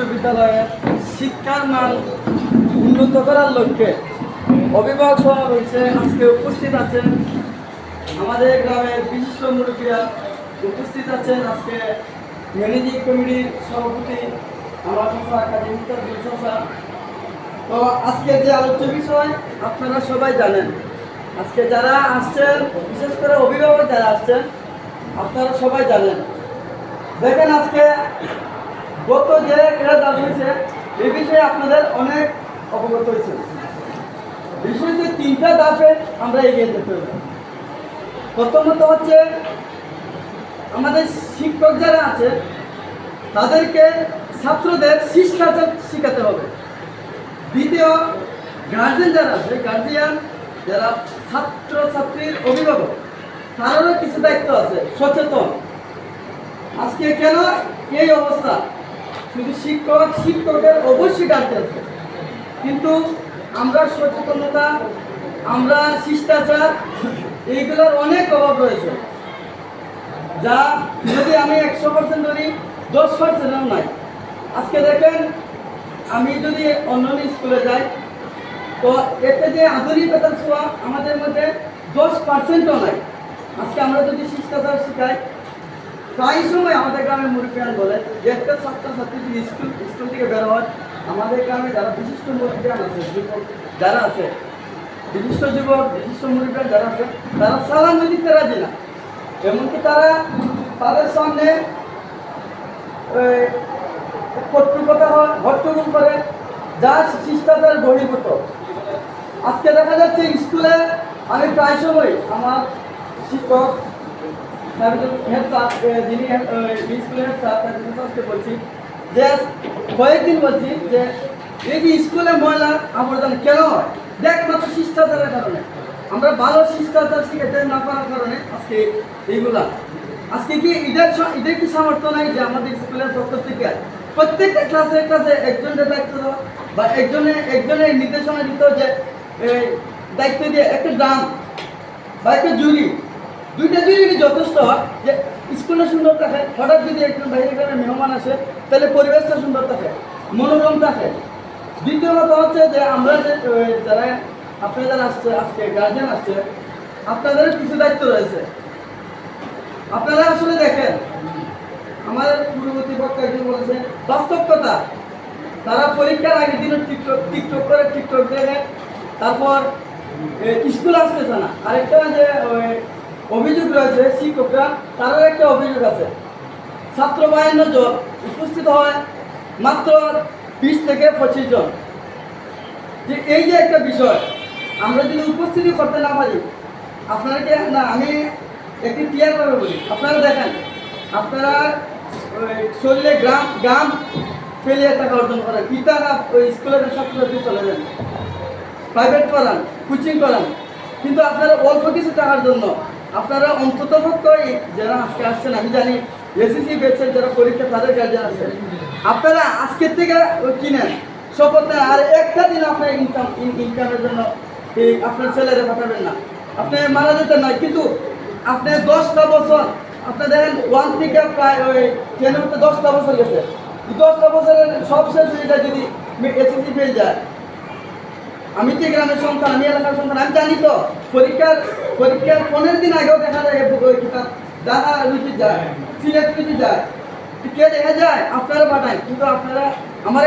বিশ্ববিদ্যালয়ের শিক্ষার মান উন্নত করার লক্ষ্যে অভিভাবক হয়েছে আজকে উপস্থিত আছেন। আমাদের গ্রামের বিশিষ্ট মুরব্বীরা উপস্থিত আছেন আজকে। ম্যানেজিং কমিটির সভাপতি আমার কাজী তো আজকে যে আলোচ্য বিষয়, আপনারা সবাই জানেন। আজকে যারা আসছেন, বিশেষ করে অভিভাবক যারা আসছেন, আপনারা সবাই জানেন। দেখেন আজকে গত যে রেজাল্ট হয়েছে, এ বিষয়ে আপনাদের অনেক অবগত হয়েছে। বিষয়টি তিনটা ধাপে আমরা এগিয়ে যেতে হবে। প্রথমত হচ্ছে, আমাদের শিক্ষক যারা আছে, তাদেরকে ছাত্রদের শিষ্টাচার শেখাতে হবে। দ্বিতীয় গার্জেন যারা আছে গার্জিয়ান যারা ছাত্র ছাত্রীর অভিভাবক, তারও কিছু দায়িত্ব আছে, সচেতন। আজকে কেন এই অবস্থা? শুধু শিক্ষক, শিক্ষকের অবশ্যই দায়িত্ব আছে। কিন্তু আমরা সচেতনতা, আমরা শিষ্টাচার, এইগুলোর অনেক অভাব রয়েছে। যা যদি আমি একশো পার্সেন্ট ধরি দশ পার্সেন্টও নাই। আজকে দেখেন, আমি যদি অন্য স্কুলে যাই, তো এতে যে আধুনিকতার ছোঁয়া আমাদের মধ্যে দশ পার্সেন্টও নাই। আজকে আমরা যদি শিষ্টাচার শেখাই প্রায় সময় আমাদের গ্রামের মুরব্বিয়ান বলে যে একটা ছাত্রছাত্রী যদি স্কুল স্কুল থেকে বের হয়, আমাদের গ্রামে যারা বিশিষ্ট মুরব্বিয়ান আছে, যুবক যারা আছে, বিশিষ্ট যুবক, বিশিষ্ট মুরব্বিয়ান যারা আছে, তারা সালাম দিতে রাজি না। এমনকি তারা তাদের সামনে হয়, হট্টগোল করে, যা শিষ্টাচার বহির্ভূত আজকে দেখা যাচ্ছে স্কুলে আমি প্রায় সময় আমার শিক্ষক স্যার যিনি স্কুলের বলছি যে, কয়েকদিন বলছি যে, এই যে স্কুলে ময়লা আবর্জনা কেন হয়? দেখ মাত্র শিষ্টাচারের কারণে। আমরা ভালো শিষ্টাচার শিখাতে না পারার কারণে আজকে এইগুলা। আজকে কি এদের স- কি সামর্থ্য নাই যে আমাদের স্কুলের পক্ষ থেকে প্রত্যেকটা ক্লাসে ক্লাসে একজনের দায়িত্ব দেওয়া বা একজনে, একজনের নির্দেশনা দিত যে দায়িত্ব দিয়ে একটা ড্রাম বা একটা জুরি দুইটা যদি যথেষ্ট, যে স্কুলটা সুন্দর থাকে, হঠাৎ যদি একজন বাইরে গ্রামের মেহমান আসে, তাহলে পরিবেশটা সুন্দর থাকে, মনোরম থাকে। দ্বিতীয় কথা হচ্ছে যে আমরা যে যারা আপনারা যারা আসছে, আজকে গার্জেন আসছে, আপনাদের কিছু দায়িত্ব রয়েছে। আপনারা আসলে দেখেন, আমার পূর্ববর্তী পক্ষ একজন বলেছে, বাস্তব কথা, তারা পরীক্ষার আগের দিনে টিকটক টিকটক করে, টিকটক দেখে, তারপর স্কুল আসতেছে না। আরেকটা যে অভিযোগ রয়েছে, শিক্ষকরা, তারও একটা অভিযোগ আছে। ছাত্র বাহান্ন জন উপস্থিত হয় মাত্র বিশ থেকে পঁচিশ জন। যে এই যে একটা বিষয়, আমরা যদি উপস্থিতি করতে না পারি, আপনারা কি না, আমি একটি ক্লিয়ার করে বলি, আপনারা দেখেন, আপনারা শরীরে গ্রাম গ্রাম ফেলিয়ে টাকা অর্জন করেন টাকা ওই স্কুলের ছাত্রছাত্রী চলে যান। প্রাইভেট করান কোচিং করান, কিন্তু আপনারা অল্প কিছু টাকার জন্য আপনারা অন্তত যারা আজকে আসছেন, আমি জানি এসিসি বেচেন যারা পরীক্ষা তাদের গার্জেন আছে আপনারা আজকের থেকে কিনেন, শপথ নেন, আর একটা দিন আপনার ইনকাম ইনকামের জন্য আপনার ছেলেরা পাঠাবেন না। আপনি মারা যেতে নয়, কিন্তু আপনি দশটা বছর, আপনি দেখেন ওয়ান থেকে প্রায় ওই টেন দশটা বছর গেছে। দশটা বছরের সব শেষ যদি এসএসসি পেয়ে যায় আমি তো গ্রামের সন্তান, আমি এলাকার সন্তান, আমি জানি তো, পরীক্ষার পরীক্ষার পনেরো দিন আগেও দেখা যায় বই কিতাব। রুচি যায়, সিলেট রুচি যায়। কে দেখা যায়, আপনারা পাঠায়, কিন্তু আপনারা আমার